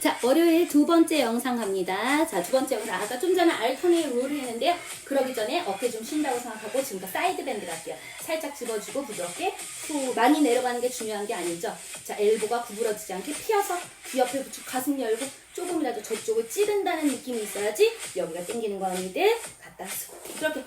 자, 월요일 두 번째 영상 갑니다. 자, 두 번째 영상. 아까 좀 전에 알터네이 롤을 했는데요. 그러기 전에 어깨 좀 쉰다고 생각하고 지금부터 사이드 밴드 갈게요. 살짝 집어주고 부드럽게 후 많이 내려가는 게 중요한 게 아니죠. 자, 엘보가 구부러지지 않게 피어서 귀 옆에 붙이고 가슴 열고 조금이라도 저쪽을 찌른다는 느낌이 있어야지 여기가 당기는 겁니다. 갖다 쓰고 부드럽게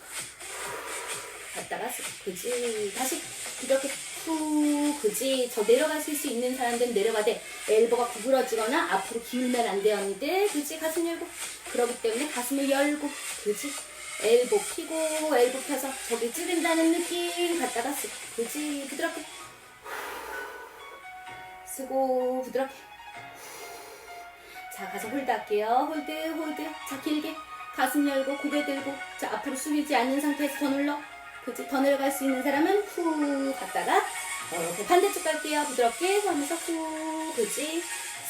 갔다가 쓰고 그지 다시 이렇게 후 그지 저 내려가실 수 있는 사람들은 내려가되 엘보가 구부러지거나 앞으로 기울면 안 언니들 그지 가슴 열고 그러기 때문에 가슴을 열고 그지 엘보 피고 엘보 펴서 저기 찌른다는 느낌 갔다가 쓰고 그지 부드럽게 쓰고 부드럽게. 자 가서 홀드 할게요. 홀드 홀드. 자 길게. 가슴 열고 고개 들고. 자 앞으로 숙이지 않는 상태에서 더 눌러 그치? 더 내려갈 수 있는 사람은 후 갔다가 어, 반대쪽 갈게요. 부드럽게 하면서 후 그지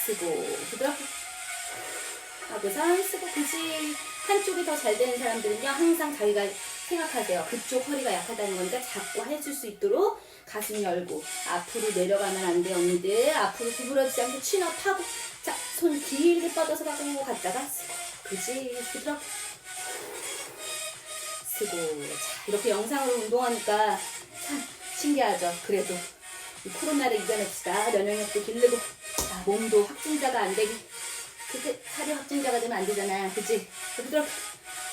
쓰고 부드럽게 하고선 쓰고 그지 한쪽이 더 잘 되는 사람들은요 항상 자기가 생각하세요. 그쪽 허리가 약하다는 거니까 자꾸 해줄 수 있도록 가슴 열고 앞으로 내려가면 안 돼요 언니들. 앞으로 구부러지지 않게 취업하고 자 손 길게 뻗어서 가고 갔다가 그지 부드럽게 쓰고 자 이렇게 영상으로 운동하니까 참 신기하죠. 그래도 이 코로나를 이겨냅시다. 면역력도 기르고. 자, 몸도 확진자가 안 되기. 그때 살이 확진자가 되면 안 되잖아. 그치? 부드럽게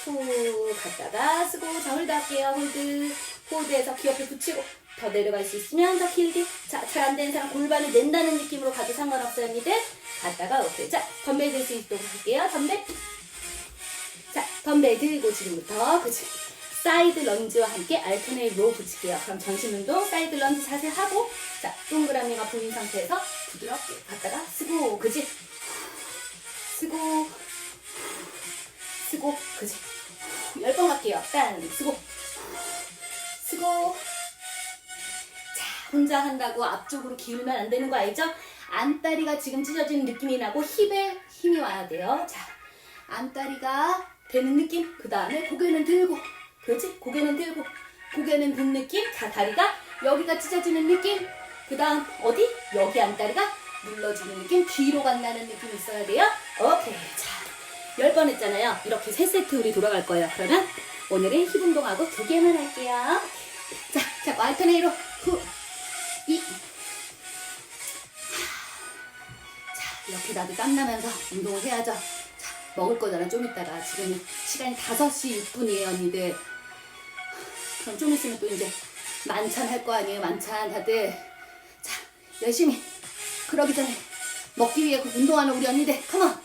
후 갔다가 쓰고 자 홀드 할게요 홀드 홀드해서 귀 옆에 붙이고 더 내려갈 수 있으면 더 길게. 자잘 안 되는 사람 골반을 낸다는 느낌으로 가도 상관없어요 언니들. 갔다가 오케이. 자 덤벨 들 수 있도록 할게요 덤벨. 자, 덤벨 들고 지금부터. 그치 사이드 런지와 함께 알터네이 로 붙일게요. 그럼 전신 운동 사이드 런지 자세 하고 자 동그라미가 보인 상태에서 부드럽게 갔다가 쓰고 그지 쓰고 쓰고 그지 열번 갈게요. 딴 쓰고 쓰고 자 혼자 한다고 앞쪽으로 기울면 안 되는 거 알죠? 안다리가 지금 찢어지는 느낌이 나고 힙에 힘이 와야 돼요. 자 안다리가 되는 느낌 그 다음에 고개는 들고 그렇지? 고개는 들고 고개는 든 느낌? 자 다리가 여기가 찢어지는 느낌? 그 다음 어디? 여기 안다리가 눌러지는 느낌? 뒤로 간다는 느낌 있어야 돼요. 오케이. 자열 번 했잖아요. 이렇게 세 세트 우리 돌아갈 거예요. 그러면 오늘은 힙 운동하고 두 개만 할게요. 자, 자, 알터네이로 후, 이. 자, 이렇게 나도 땀나면서 운동을 해야죠. 자, 먹을 거잖아, 좀 이따가. 지금 시간이 5시 6분이에요, 언니들. 그럼 좀 있으면 또 이제 만찬 할 거 아니에요, 만찬 다들. 자, 열심히. 그러기 전에 먹기 위해 그 운동하는 우리 언니들. 컴온.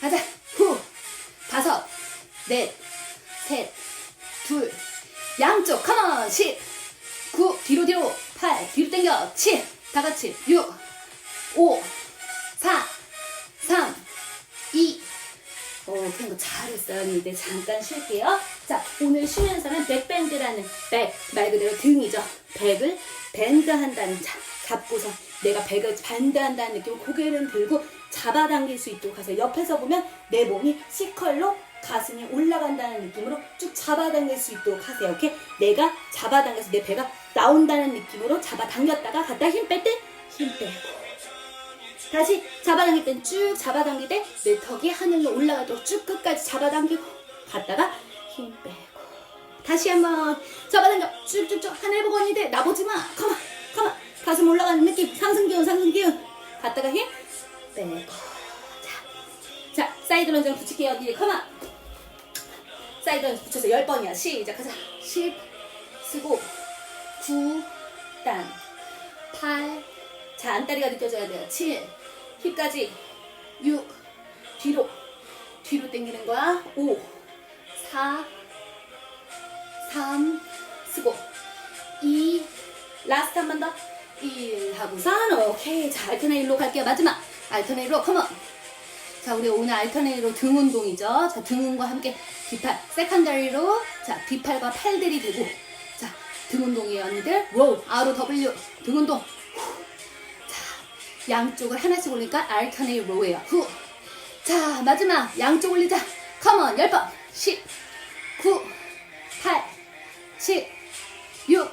가자. 후. 다섯. 넷. 셋. 둘. 양쪽. 컴온. 십. 9 뒤로 뒤로 8 뒤로 당겨 7 다같이 6 5 거 잘했어요. 언니들 잠깐 쉴게요. 자, 오늘 쉬면서는 백밴드라는 백, 말 그대로 등이죠. 백을 밴드 한다는 자, 잡고서 내가 백을 밴드 한다는 느낌으로 고개를 들고 잡아당길 수 있도록 하세요. 옆에서 보면 내 몸이 C컬로 가슴이 올라간다는 느낌으로 쭉 잡아당길 수 있도록 하세요. 오케이? 내가 잡아당겨서 내 배가 나온다는 느낌으로 잡아당겼다가 갔다 힘 뺄 때 힘 빼고 다시 잡아당길 땐 쭉 잡아당길 때 내 턱이 하늘로 올라가도록 쭉 끝까지 잡아당기고 갔다가 힘 빼고 다시 한번 잡아당겨. 쭉쭉쭉 하늘 보고 언니들 나보지 마. 컴온 컴온 가슴 올라가는 느낌. 상승 기운 상승 기운. 갔다가 힘 빼고. 자, 자 사이드 런정 붙일게요 언니. 컴온 사이드 런정 붙여서 10번이야. 시작. 하자. 10 쓰고 9 딴, 8, 자, 안다리가 느껴져야 돼요. 7, 힙까지, 6, 뒤로, 뒤로 당기는 거야. 5, 4, 3, 쓰고, 2, 라스트 한 번 더. 1 하고선, 오케이. 자, 알터네일로 갈게요. 마지막. 알터네일로, 컴온. 자, 우리 오늘 알터네일로 등 운동이죠. 자, 등운과 함께 뒷팔, 세컨다리로, 자, 뒷팔과 팔들이 되고, 자, 등 운동이에요, 언니들. 로, 아로 W, 등 운동. 양쪽을 하나씩 올리니까 알터네일 로예요. 후. 자, 마지막 양쪽 올리자. 컴온, 10번. 10, 9, 8, 7, 6,